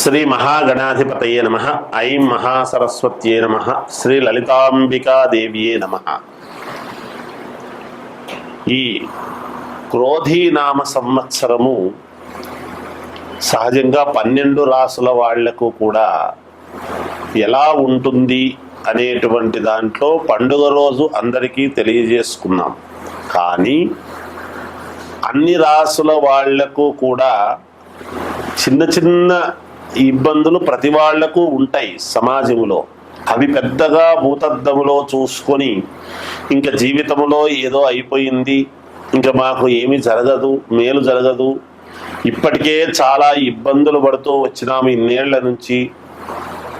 శ్రీ మహాగణాధిపతయే నమ ఐం మహాసరస్వత్యే నమ శ్రీ లలితాంబికాదేవ్యే నమ. ఈ క్రోధీనామ సంవత్సరము సహజంగా పన్నెండు రాసుల వాళ్ళకు కూడా ఎలా ఉంటుంది అనేటువంటి దాంట్లో పండుగ రోజు అందరికీ తెలియజేసుకున్నాం. కానీ అన్ని రాసుల వాళ్ళకు కూడా చిన్న చిన్న ఇబ్బందులు ప్రతి వాళ్ళకు ఉంటాయి సమాజంలో. అవి పెద్దగా భూతద్దములో చూసుకొని ఇంకా జీవితంలో ఏదో అయిపోయింది ఇంకా మాకు ఏమి జరగదు మేలు జరగదు. ఇప్పటికే చాలా ఇబ్బందులు పడుతూ వచ్చినాము ఇన్నేళ్ళ నుంచి.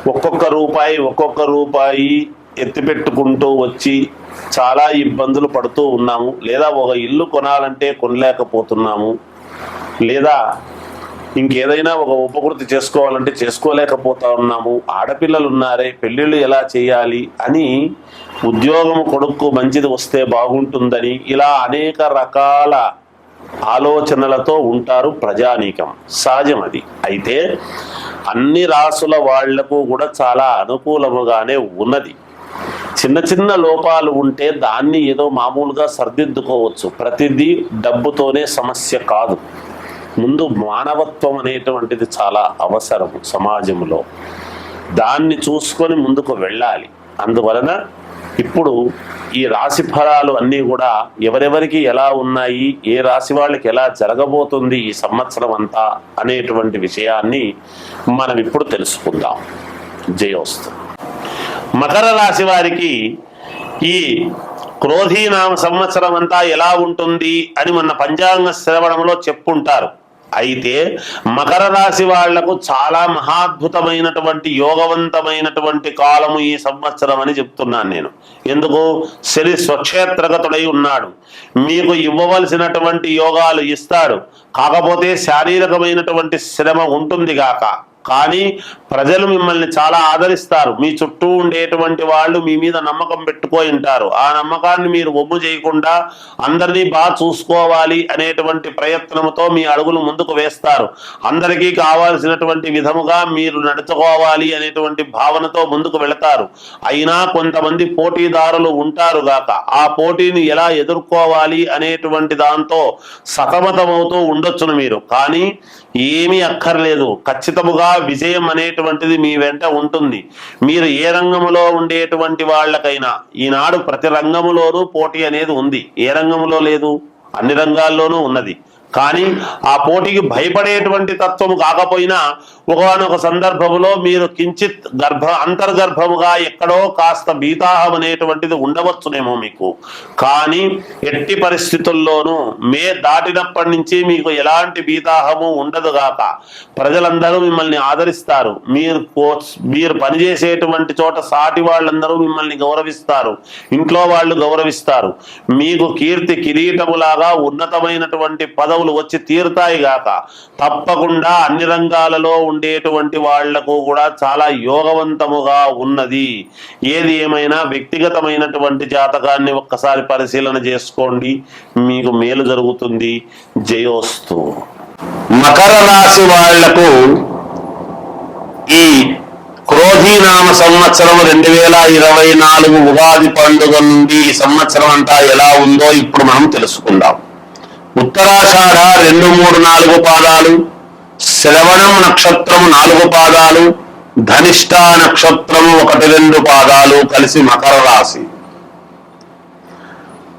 ఒక్కొక్క రూపాయి ఒక్కొక్క రూపాయి ఎత్తిపెట్టుకుంటూ వచ్చి చాలా ఇబ్బందులు పడుతూ ఉన్నాము. లేదా ఒక ఇల్లు కొనాలంటే కొనలేకపోతున్నాము. లేదా ఇంకేదైనా ఒక ఉపకృతి చేసుకోవాలంటే చేసుకోలేకపోతా ఉన్నాము. ఆడపిల్లలు ఉన్నారే పెళ్ళిళ్ళు ఎలా చేయాలి అని ఉద్యోగం కొడుకు మంచిది వస్తే బాగుంటుందని ఇలా అనేక రకాల ఆలోచనలతో ఉంటారు ప్రజానీకం. సహజం అది. అయితే అన్ని రాసుల వాళ్ళకు కూడా చాలా అనుకూలముగానే ఉన్నది. చిన్న చిన్న లోపాలు ఉంటే దాన్ని ఏదో మామూలుగా సర్దిద్దుకోవచ్చు. ప్రతిదీ డబ్బుతోనే సమస్య కాదు. ముందు మానవత్వం అనేటువంటిది చాలా అవసరం సమాజంలో. దాన్ని చూసుకొని ముందుకు వెళ్ళాలి. అందువలన ఇప్పుడు ఈ రాశి ఫలాలు అన్నీ కూడా ఎవరెవరికి ఎలా ఉన్నాయి ఏ రాశి వాళ్ళకి ఎలా జరగబోతుంది ఈ సంవత్సరం అంతా అనేటువంటి విషయాన్ని మనం ఇప్పుడు తెలుసుకుందాం. జయోస్తు మకర రాశి వారికి ఈ క్రోధీనామ సంవత్సరం అంతా ఎలా ఉంటుంది అని మన పంచాంగ శ్రవణంలో చెప్పుంటారు. అయితే మకర రాశి వాళ్ళకు చాలా మహాద్భుతమైనటువంటి యోగవంతమైనటువంటి కాలము ఈ సంవత్సరం అని చెప్తున్నాను నేను. ఎందుకు? శని స్వక్షేత్రగతుడై ఉన్నాడు. మీకు ఇవ్వవలసినటువంటి యోగాలు ఇస్తాడు. కాకపోతే శారీరకమైనటువంటి శ్రమ ఉంటుంది గాక కానీ ప్రజలు మిమ్మల్ని చాలా ఆదరిస్తారు. మీ చుట్టూ ఉండేటువంటి వాళ్ళు మీ మీద నమ్మకం పెట్టుకొని ఉంటారు. ఆ నమ్మకాన్ని మీరు ఒమ్ము చేయకుండా అందరినీ బాగా చూసుకోవాలి అనేటువంటి ప్రయత్నంతో మీ అడుగులు ముందుకు వేస్తారు. అందరికీ కావాల్సినటువంటి విధముగా మీరు నడుచుకోవాలి అనేటువంటి భావనతో ముందుకు వెళతారు. అయినా కొంతమంది పోటీదారులు ఉంటారు గాక ఆ పోటీని ఎలా ఎదుర్కోవాలి అనేటువంటి దాంతో సతమతమవుతూ ఉండొచ్చును మీరు. కానీ ఏమీ అక్కర్లేదు. ఖచ్చితముగా విజయం అనేటువంటిది మీ వెంట ఉంటుంది. మీరు ఏ రంగంలో ఉండేటువంటి వాళ్ళకైనా ఈనాడు ప్రతి రంగంలోనూ పోటీ అనేది ఉంది. ఏ రంగంలో లేదు? అన్ని రంగాల్లోనూ ఉన్నది. కానీ ఆ పోటీకి భయపడేటువంటి తత్వము కాకపోయినా ఒకనొక సందర్భంలో మీరు కించిత్ గర్భ అంతర్గర్భముగా ఎక్కడో కాస్త భీతాహం అనేటువంటిది ఉండవచ్చునేమో మీకు. కానీ ఎట్టి పరిస్థితుల్లోనూ మే దాటినప్పటి నుంచి మీకు ఎలాంటి భీతాహము ఉండదు గాక. ప్రజలందరూ మిమ్మల్ని ఆదరిస్తారు. మీరు కో- మీరు పనిచేసేటువంటి చోట సాటి వాళ్ళందరూ మిమ్మల్ని గౌరవిస్తారు. ఇంట్లో వాళ్ళు గౌరవిస్తారు. మీకు కీర్తి కిరీటములాగా ఉన్నతమైనటువంటి పదవులు వచ్చి తీరుతాయి గాక. తప్పకుండా అన్ని రంగాలలో ఉండేటువంటి వాళ్ళకు కూడా చాలా యోగవంతముగా ఉన్నది. ఏది ఏమైనా వ్యక్తిగతమైనటువంటి జాతకాన్ని ఒక్కసారి పరిశీలన చేసుకోండి. మీకు మేలు జరుగుతుంది. జయోస్తు. మకర రాశి వాళ్ళకు ఈ క్రోధీనామ సంవత్సరం రెండు వేల ఇరవై నాలుగు ఉగాది పండుగ నుండి ఈ సంవత్సరం అంతా ఎలా ఉందో ఇప్పుడు మనం తెలుసుకుందాం. ఉత్తరాషాఢ రెండు మూడు నాలుగు పాదాలు శ్రవణం నక్షత్రం నాలుగు పాదాలు ధనిష్ట నక్షత్రం ఒకటి రెండు పాదాలు కలిసి మకర రాశి.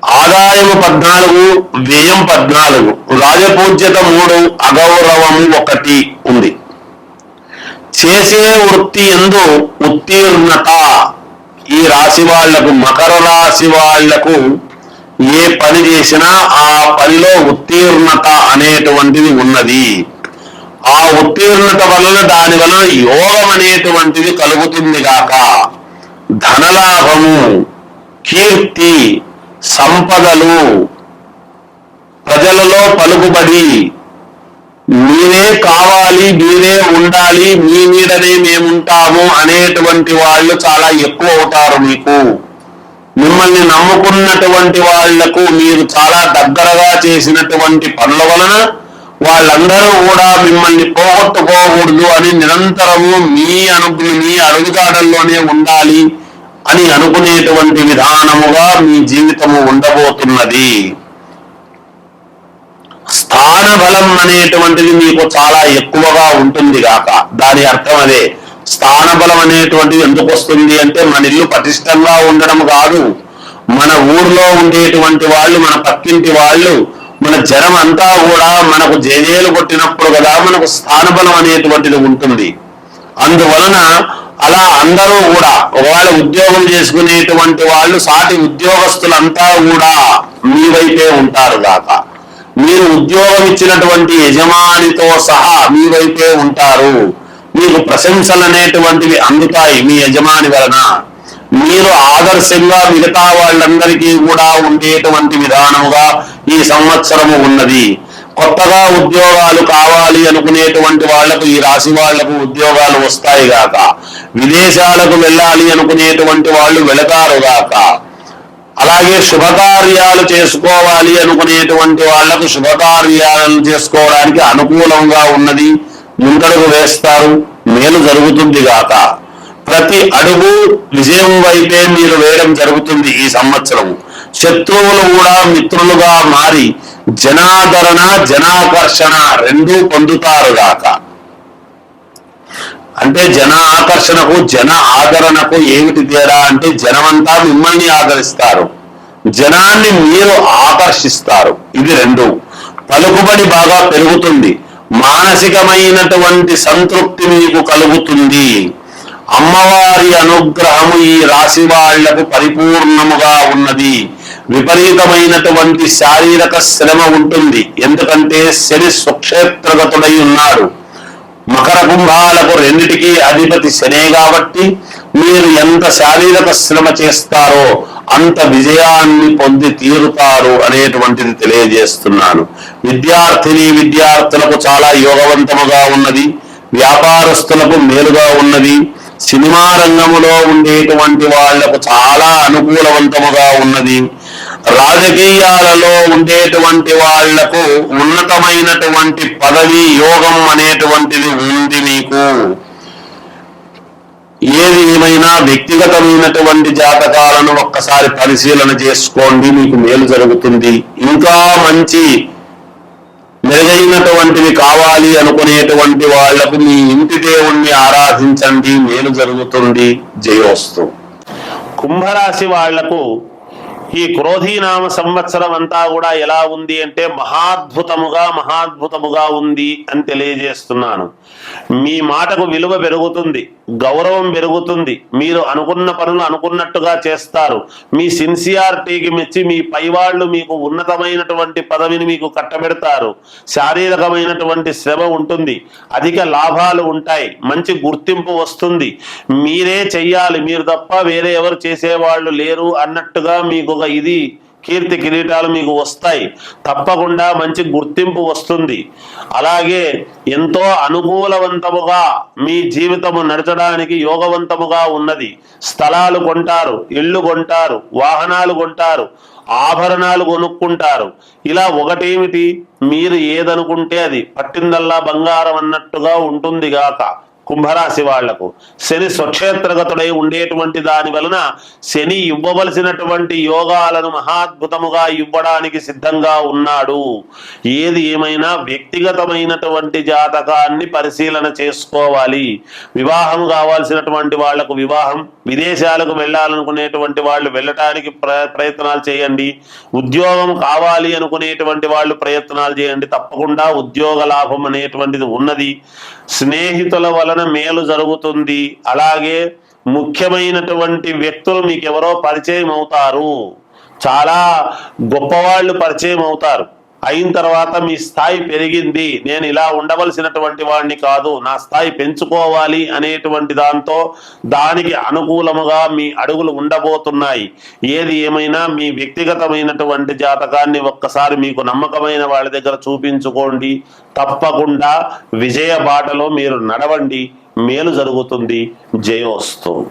ఆదాయము పద్నాలుగు వ్యయం పద్నాలుగు రాజపూజ్యత మూడు అగౌరవము ఒకటి ఉంది. చేసే వృత్తి ఎందు ఉత్తీర్ణత. ఈ రాశి వాళ్ళకు మకర రాశి వాళ్ళకు ఏ పని చేసినా ఆ పనిలో ఉత్తీర్ణత అనేటువంటిది ఉన్నది. ఆ ఉత్తీర్ణత వలన దాని వలన యోగం అనేటువంటిది కలుగుతుంది గాక. ధనలాభము కీర్తి సంపదలు ప్రజలలో పలుకుబడి మీరే కావాలి మీరే ఉండాలి మీ మీదనే మేముంటాము అనేటువంటి వాళ్ళు చాలా ఎక్కువ అవుతారు మీకు. మిమ్మల్ని నమ్ముకున్నటువంటి వాళ్ళకు మీరు చాలా దగ్గరగా చేసినటువంటి పనుల వలన వాళ్ళందరూ కూడా మిమ్మల్ని పోగొట్టుకోకూడదు అని నిరంతరము మీ అను మీ అడుగుదాడల్లోనే ఉండాలి అని అనుకునేటువంటి విధానముగా మీ జీవితము ఉండబోతున్నది. స్థాన బలం అనేటువంటిది మీకు చాలా ఎక్కువగా ఉంటుంది గాక. దాని అర్థం అదే స్థానబలం అనేటువంటిది ఎందుకు వస్తుంది అంటే మన ఇల్లు పటిష్టంగా ఉండడం కాదు. మన ఊర్లో ఉండేటువంటి వాళ్ళు మన పక్కింటి వాళ్ళు మన జనం అంతా కూడా మనకు జేజేలు కొట్టినప్పుడు కదా మనకు స్థానబలం అనేటువంటిది ఉంటుంది. అందువలన అలా అందరూ కూడా ఒకవేళ ఉద్యోగం చేసుకునేటువంటి వాళ్ళు సాటి ఉద్యోగస్తులంతా కూడా మీ వైపే ఉంటారు కాక మీరు ఉద్యోగం ఇచ్చినటువంటి యజమానితో సహా మీ వైపే ఉంటారు. మీకు ప్రశంసలు అనేటువంటివి అందుతాయి మీ యజమాని వలన. మీరు ఆదర్శంగా మిగతా వాళ్ళందరికీ కూడా ఉండేటువంటి విధానముగా ఈ సంవత్సరము ఉన్నది. కొత్తగా ఉద్యోగాలు కావాలి అనుకునేటువంటి వాళ్ళకు ఈ రాశి వాళ్ళకు ఉద్యోగాలు వస్తాయి గాక. విదేశాలకు వెళ్ళాలి అనుకునేటువంటి వాళ్ళు వెళతారు గాక. అలాగే శుభకార్యాలు చేసుకోవాలి అనుకునేటువంటి వాళ్ళకు శుభకార్యాలను చేసుకోవడానికి అనుకూలంగా ఉన్నది. ముందడుగు వేస్తారు. మేలు జరుగుతుంది గాక. ప్రతి అడుగు విజయం వైపే మీరు వేయడం జరుగుతుంది ఈ సంవత్సరం. శత్రువులు కూడా మిత్రులుగా మారి జనాదరణ జనాకర్షణ రెండూ పొందుతారు గాక. అంటే జన ఆకర్షణకు జన ఆదరణకు ఏమిటి తేడా అంటే జనమంతా మిమ్మల్ని ఆదరిస్తారు. జనాన్ని మీరు ఆకర్షిస్తారు. ఇది రెండు. పలుకుబడి బాగా పెరుగుతుంది. మానసికమైనటువంటి సంతృప్తి మీకు కలుగుతుంది. అమ్మవారి అనుగ్రహము ఈ రాశి వాళ్ళకు పరిపూర్ణముగా ఉన్నది. విపరీతమైనటువంటి శారీరక శ్రమ ఉంటుంది. ఎందుకంటే శని స్వక్షేత్రగతుడై ఉన్నాడు. మకర కుంభాలకు రెండిటికీ అధిపతి శనే కాబట్టి మీరు ఎంత శారీరక శ్రమ చేస్తారో అంత విజయాన్ని పొంది తీరుతారు అనేటువంటిది తెలియజేస్తున్నాను. విద్యార్థిని విద్యార్థులకు చాలా యోగవంతముగా ఉన్నది వ్యాపారస్తులకు మేలుగా ఉన్నది సినిమా రంగములో ఉండేటువంటి వాళ్ళకు చాలా అనుకూలవంతముగా ఉన్నది. రాజకీయాలలో ఉండేటువంటి వాళ్ళకు ఉన్నతమైనటువంటి పదవి యోగం అనేటువంటిది ఉంది మీకు. ఏది ఏమైనా వ్యక్తిగతమైనటువంటి జాతకాలను ఒక్కసారి పరిశీలన చేసుకోండి మీకు మేలు జరుగుతుంది. ఇంకా మంచి మెరుగైనటువంటివి కావాలి అనుకునేటువంటి వాళ్ళకు మీ ఇంటి దేవుణ్ణి ఆరాధించండి మేలు జరుగుతుంది. జయోస్తు కుంభరాశి వాళ్ళకు ఈ క్రోధీనామ సంవత్సరం అంతా కూడా ఎలా ఉంది అంటే మహాద్భుతముగా మహాద్భుతముగా ఉంది అని తెలియజేస్తున్నాను. మీ మాటకు విలువ పెరుగుతుంది. గౌరవం పెరుగుతుంది. మీరు అనుకున్న పనులు అనుకున్నట్టుగా చేస్తారు. మీ సిన్సియారిటీకి మెచ్చి మీ పైవాళ్ళు మీకు ఉన్నతమైనటువంటి పదవిని మీకు కట్టబెడతారు. శారీరకమైనటువంటి శ్రమ ఉంటుంది. అధిక లాభాలు ఉంటాయి. మంచి గుర్తింపు వస్తుంది. మీరే చెయ్యాలి. మీరు తప్ప వేరే ఎవరు చేసేవాళ్ళు లేరు అన్నట్టుగా మీకు ఒక ఇది కీర్తి కిరీటాలు మీకు వస్తాయి. తప్పకుండా మంచి గుర్తింపు వస్తుంది. అలాగే ఎంతో అనుకూలవంతముగా మీ జీవితము నడచడానికి యోగవంతముగా ఉన్నది. స్థలాలు కొంటారు ఇళ్ళు కొంటారు వాహనాలు కొంటారు ఆభరణాలు కొనుక్కుంటారు. ఇలా ఒకటేమిటి? మీరు ఏదనుకుంటే అది పట్టిందల్లా బంగారం అన్నట్టుగా ఉంటుంది గాక కుంభరాశి వాళ్ళకు. శని స్వక్షేత్రగతుడై ఉండేటువంటి దాని వలన శని ఇవ్వవలసినటువంటి యోగాలను మహాద్భుతముగా ఇవ్వడానికి సిద్ధంగా ఉన్నాడు. ఏది ఏమైనా వ్యక్తిగతమైనటువంటి జాతకాన్ని పరిశీలన చేసుకోవాలి. వివాహం కావాల్సినటువంటి వాళ్ళకు వివాహం విదేశాలకు వెళ్ళాలనుకునేటువంటి వాళ్ళు వెళ్ళటానికి ప్రయత్నాలు చేయండి. ఉద్యోగం కావాలి అనుకునేటువంటి వాళ్ళు ప్రయత్నాలు చేయండి. తప్పకుండా ఉద్యోగ లాభం అనేటువంటిది ఉన్నది. స్నేహితుల వలన మేలు జరుగుతుంది. అలాగే ముఖ్యమైనటువంటి వ్యక్తులు మీకు ఎవరో పరిచయం అవుతారు. చాలా గొప్పవాళ్ళు పరిచయం అవుతారు. అయిన తర్వాత మీ స్థాయి పెరిగింది. నేను ఇలా ఉండవలసినటువంటి వాడిని కాదు. నా స్థాయి పెంచుకోవాలి అనేటువంటి దాంతో దానికి అనుకూలముగా మీ అడుగులు ఉండబోతున్నాయి. ఏది ఏమైనా మీ వ్యక్తిగతమైనటువంటి జాతకాన్ని ఒక్కసారి మీకు నమ్మకమైన వాళ్ళ దగ్గర చూపించుకోండి. తప్పకుండా విజయ బాటలో మీరు నడవండి. మేలు జరుగుతుంది. జయోస్తు.